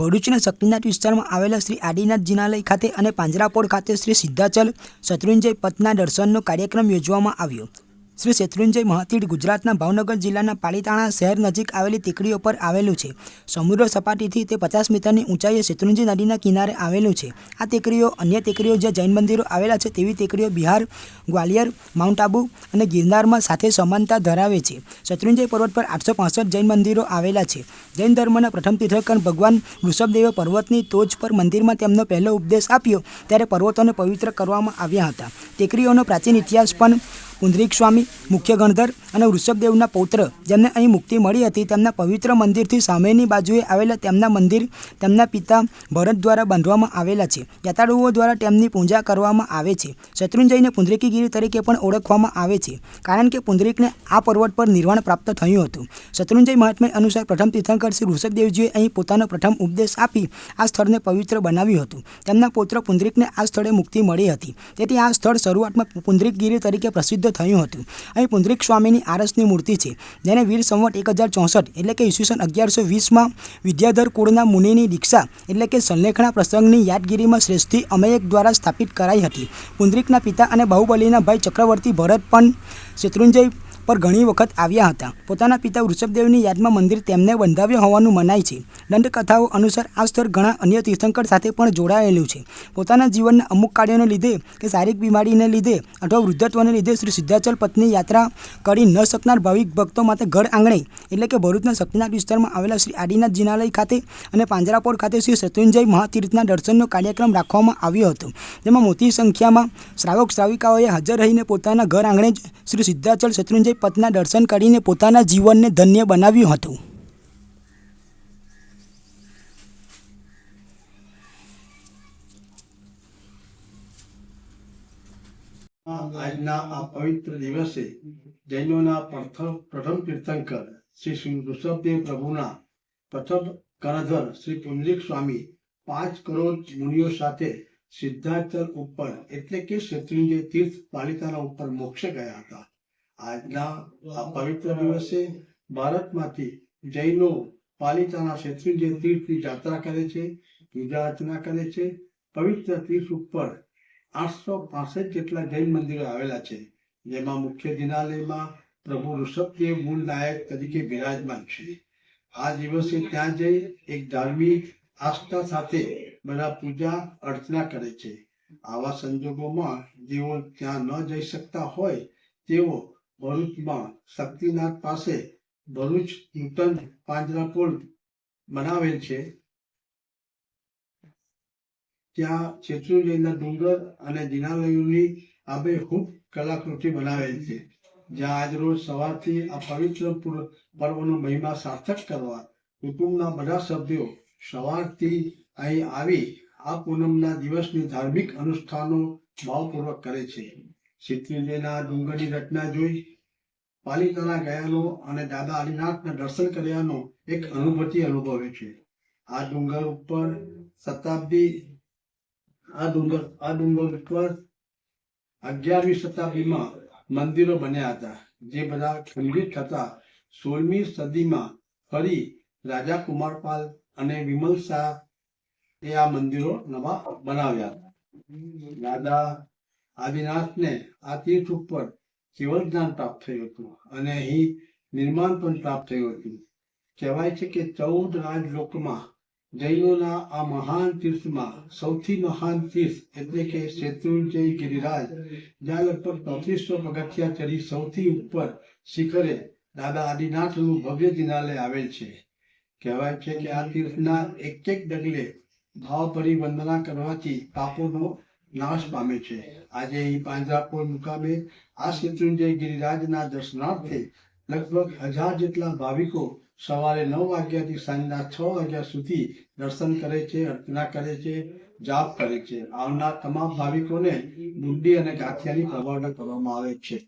ભરૂચના શક્તિનાથ વિસ્તારમાં આવેલા શ્રી આદિનાથ જિનાલય ખાતે અને પાંજરાપોળ ખાતે શ્રી સિદ્ધાચલ, શત્રુંજય પથના દર્શનનો કાર્યક્રમ યોજવામાં આવ્યો. શ્રી શત્રુંજય મહાતીર્થ ગુજરાતના ભાવનગર જિલ્લાના પાલીતાણા શહેર નજીક આવેલી ટેકડીઓ પર આવેલું છે. સમુદ્ર સપાટીથી તે પચાસ મીટરની ઊંચાઈએ શેત્રુંજી નદીના કિનારે આવેલું છે. આ ટેકરીઓ અન્ય ટેકરીઓ જ્યાં જૈન મંદિરો આવેલા છે તેવી ટેકરીઓ બિહાર, ગ્વાલિયર, માઉન્ટ આબુ અને ગિરનારમાં સાથે સમાનતા ધરાવે છે. શત્રુંજય પર્વત પર આઠસો જૈન મંદિરો આવેલા છે. જૈન ધર્મના પ્રથમ તીર્થકર ભગવાન વૃષભદેવે પર્વતની ટોચ પર મંદિરમાં તેમનો પહેલો ઉપદેશ આપ્યો, ત્યારે પર્વતોને પવિત્ર કરવામાં આવ્યા હતા. ટેકરીઓનો પ્રાચીન ઇતિહાસ પણ પુંડરીક સ્વામી મુખ્ય ગણધર અને વૃષભદેવના પૌત્ર. જેમને અહીં મુક્તિ મળી હતી, તેમના પવિત્ર મંદિરથી સામેની બાજુએ આવેલા તેમના મંદિર તેમના પિતા ભરત દ્વારા બાંધવામાં આવેલા છે. યાત્રાળુઓ દ્વારા તેમની પૂજા કરવામાં આવે છે. શત્રુંજયને પુંદરીકીગીરી તરીકે પણ ઓળખવામાં આવે છે, કારણ કે પુંદરીકને આ પર્વત પર નિર્વાણ પ્રાપ્ત થયું હતું. શત્રુંજય મહાત્મ્ય અનુસાર પ્રથમ તીર્થંકર શ્રી વૃષભદેવજીએ અહીં પોતાનો પ્રથમ ઉપદેશ આપી આ સ્થળને પવિત્ર બનાવ્યું હતું. તેમના પૌત્ર પુંદરીકને આ સ્થળે મુક્તિ મળી હતી. તેથી આ સ્થળ શરૂઆતમાં પુંદરીકગીરી તરીકે પ્રસિદ્ધ થયું હતું. અહીં પુંદરીક સ્વામીની આરસની મૂર્તિ છે, જેને વીર સંવત એક હજાર ચોસઠ એટલે કે ઈસવીસન અગિયારસો વીસમાં વિદ્યાધર કુળના મુનિની દીક્ષા એટલે કે સંલેખણા પ્રસંગની યાદગીરીમાં શ્રેષ્ઠી અમયક દ્વારા સ્થાપિત કરાઈ હતી. પુંદરીકના પિતા અને બાહુબલીના ભાઈ ચક્રવર્તી ભરત પણ શત્રુંજય પર ઘણી વખત આવ્યા હતા. પોતાના પિતા વૃષભદેવની યાદમાં મંદિર તેમને બંધાવ્યું હોવાનું મનાય છે. દંડકથાઓ અનુસાર આ સ્થળ ઘણા અન્ય તીર્થંકર સાથે પણ જોડાયેલું છે. પોતાના જીવનના અમુક કાર્યોને લીધે કે શારીરિક બીમારીને લીધે અથવા વૃદ્ધત્વને લીધે શ્રી સિદ્ધાચલ પત્ની યાત્રા કરી ન શકનાર ભાવિક ભક્તો માટે ઘર આંગણે, એટલે કે ભરૂચના શક્તિનાથ વિસ્તારમાં આવેલા શ્રી આદિનાથ જિનાલય ખાતે અને પાંજરાપોળ ખાતે શ્રી શત્રુંજય મહાતીર્થના દર્શનનો કાર્યક્રમ રાખવામાં આવ્યો હતો. જેમાં મોટી સંખ્યામાં શ્રાવક શ્રાવિકાઓએ હાજર રહીને પોતાના ઘર આંગણે જ શ્રી સિદ્ધાચલ શત્રુંજય પથના દર્શન કરીને પોતાના જીવનને ધન્ય બનાવ્યું હતું. આજના આ પવિત્ર દિવસે જૈનોના પ્રથમ પ્રથમ તીર્થંકર શ્રી શ્રી ઋષભદેવ પ્રભુના પ્રથમ કરધર શ્રી પુંડરીક સ્વામી પાંચ કરોડ મુનિઓ સાથે સિદ્ધાર્થ ઉપર એટલે કે શત્રુંજય તીર્થ પાલિતાના ઉપર મોક્ષે ગયા હતા. આજના આ પવિત્ર દિવસે ભારતમાંથી જૈનો પાલિતાના શેત્રુંજય તીર્થની યાત્રા કરે છે, પૂજા અર્ચના કરે છે. પવિત્ર તીર્થ ઉપર આઠસો પાસઠ જેટલા જૈન મંદિરો આવેલા છે, જેમાં મુખ્ય જિનાલયમાં પ્રભુ ઋષભદેવ મૂળ નાયક તરીકે બિરાજમાન છે. આ દિવસે ત્યાં જઈ એક ધાર્મિક આસ્થા સાથે બધા પૂજા અર્ચના કરે છે. આવા સંજોગોમાં જેઓ ત્યાં ન જઈ શકતા હોય તેઓ ભરૂચમાં શક્તિનાથ પાસે ભરૂચ નૂતન પાંજરાપોળ બનાવેલ છે. ત્યાં શેત્રુંજયના ડુંગર અને જિનાલયોની આબેહૂબ કલાકૃતિ બનાવેલ છે, જ્યાં આજરોજ સવારથી આ પવિત્ર પર્વનો મહિમા સાર્થક કરવા કુટુંબના બધા સભ્યો સવારથી અહીં આવી આ પૂનમના દિવસની ધાર્મિક અનુષ્ઠાનો ભાવપૂર્વક કરે છે. શેત્રુંજયના ડુંગરની રચના જોઈ પાલિતાના ગયાનો અને દાદા આદિનાથના દર્શન કર્યાનો એક અનુભૂતિ અનુભવે છે. આ ડુંગર ઉપર શતાબ્દી, આ ડુંગર આ ડુંગર ઉપર અગિયારમી શતાબ્દીમાં મંદિરો બન્યા હતા, જે બધા ખંડિત થતા સોળમી સદીમાં ફરી રાજા કુમારપાલ અને વિમલ શાહ એ આ મંદિરો નવા બનાવ્યા. દાદા આદિનાથને આ તીર્થ ઉપર કેવળ જ્ઞાન પ્રાપ્ત થયું હતું અને અહીં નિર્માણ પણ પ્રાપ્ત થયું હતું. કહેવાય છે કે ચૌદ રાજલોકમાં જૈનોના આ મહાન તીર્થમાં સૌથી મહાન તીર્થ એટલે કે શેત્રુંજય ગિરિરાજ, જ્યાં લગભગ ચોત્રીસો પગથિયા ચડી સૌથી ઉપર શિખરે દાદા આદિનાથનું ભવ્ય જિનાલય આવેલ છે. કહેવાય છે કે આ તીર્થના એક એક ડગલે ભાવ પરિવંદના કરવાથી પાપોનો નાશ પામે છે. આજે અહીં પાંજરાપુર મુકામે આ શેત્રુંજય ગિરિરાજના દર્શનાર્થે લગભગ હજાર જેટલા ભાવિકો સવારે નવ વાગ્યાથી સાંજના છ વાગ્યા સુધી દર્શન કરે છે, અર્ચના કરે છે, જાપ કરે છે. આવનાર તમામ ભાવિકોને બુંદી અને ગાંઠિયાની પ્રવાહના કરવામાં આવે છે.